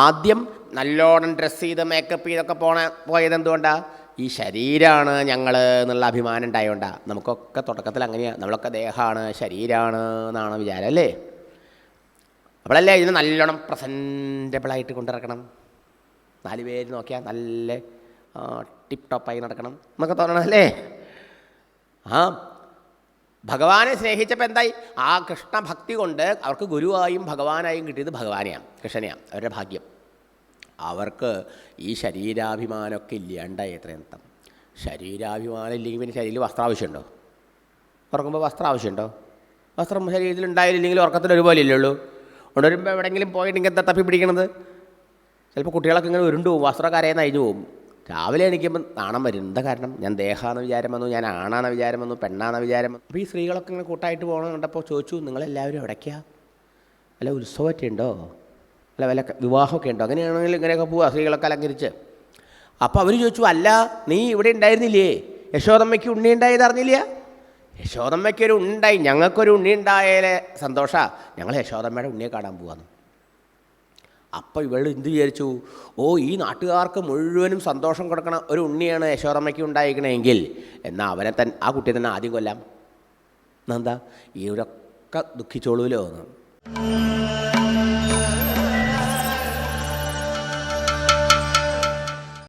ആദ്യം നല്ലോണം ഡ്രസ്സ് ചെയ്ത് മേക്കപ്പ് ചെയ്തൊക്കെ പോണ പോയത് എന്തുകൊണ്ടാണ് ഈ ശരീരമാണ് ഞങ്ങൾ എന്നുള്ള അഭിമാനം ഉണ്ടായതുകൊണ്ടാണ് നമുക്കൊക്കെ തുടക്കത്തിൽ അങ്ങനെയാണ് നമ്മളൊക്കെ ദേഹമാണ് ശരീരമാണ് എന്നാണ് വിചാരം അല്ലേ? അപ്പോഴല്ലേ ഇതിനെ നല്ലോണം പ്രസന്റബിളായിട്ട് കൊണ്ടിറക്കണം നാല് പേര് നോക്കിയാൽ നല്ല ടിപ്പ് ടോപ്പായി നടക്കണം. എന്നൊക്കെ തോന്നണം അല്ലേ? ആ ഭഗവാനെ സ്നേഹിച്ചപ്പോൾ എന്തായി? ആ കൃഷ്ണഭക്തി കൊണ്ട് അവർക്ക് ഗുരുവായും ഭഗവാനായും കിട്ടിയത് ഭഗവാനെയാണ് കൃഷ്ണനെയാണ് അവരുടെ ഭാഗ്യം. അവർക്ക് ഈ ശരീരാഭിമാനമൊക്കെ ഇല്ലാണ്ടായി എത്രയന്തം ശരീരാഭിമാനം ഇല്ലെങ്കിൽ പിന്നെ ശരീരത്തിൽ വസ്ത്രം ആവശ്യമുണ്ടോ? ഉറങ്ങുമ്പോൾ വസ്ത്രം ആവശ്യമുണ്ടോ? വസ്ത്രം ശരീരത്തിൽ ഉണ്ടായില്ലെങ്കിൽ ഉറക്കത്തിൽ ഒരുപോലെ ഇല്ലുള്ളൂ ഉണരുമ്പോൾ എവിടെയെങ്കിലും പോയിട്ട് എന്താ തപ്പി പിടിക്കണത്? ചിലപ്പോൾ കുട്ടികളൊക്കെ ഇങ്ങനെ ഉരുണ്ടു പോകും അരയെന്ന് അഴിഞ്ഞു പോകും രാവിലെ എണീക്കുമ്പോൾ നാണം വരും. എന്താ കാരണം? ഞാൻ ദേഹാന്ന് വിചാരം വന്നു ഞാൻ ആണാന്ന് വിചാരം വന്നു പെണ്ണാന്ന് വിചാരം വന്നു. അപ്പോൾ ഈ സ്ത്രീകളൊക്കെ ഇങ്ങനെ കൂട്ടായിട്ട് പോകണം കണ്ടപ്പോൾ ചോദിച്ചു നിങ്ങളെല്ലാവരും എവിടേക്കാ? അല്ല ഉത്സവമൊക്കെ ഉണ്ടോ? അല്ല വല്ല വിവാഹമൊക്കെ ഉണ്ടോ? അങ്ങനെയാണെങ്കിൽ ഇങ്ങനെയൊക്കെ പോവുക സ്ത്രീകളൊക്കെ അലങ്കരിച്ച്. അപ്പോൾ അവർ ചോദിച്ചു അല്ല നീ ഇവിടെ ഉണ്ടായിരുന്നില്ലേ? യശോദമ്മയ്ക്ക് ഉണ്ണി ഉണ്ടായത് അറിഞ്ഞില്ല? യശോദമ്മയ്ക്ക് ഒരു ഉണ്ടായി. ഞങ്ങൾക്കൊരു ഉണ്ണി ഉണ്ടായാലേ സന്തോഷമാണ് ഞങ്ങൾ യശോദമ്മയുടെ ഉണ്ണിയെ കാണാൻ പോവാന്ന്. അപ്പോൾ ഇവൾ എന്ത് വിചാരിച്ചു? ഓ ഈ നാട്ടുകാർക്ക് മുഴുവനും സന്തോഷം കൊടുക്കണ ഒരു ഉണ്ണിയാണ് യശോറമ്മയ്ക്ക് ഉണ്ടായിരിക്കണമെങ്കിൽ എന്നാൽ അവനെ തന്നെ ആ കുട്ടിയെ തന്നെ ആദ്യം കൊല്ലാം. എന്നെന്താ ഇവരൊക്കെ ദുഃഖിച്ചോളൂലോ എന്ന്.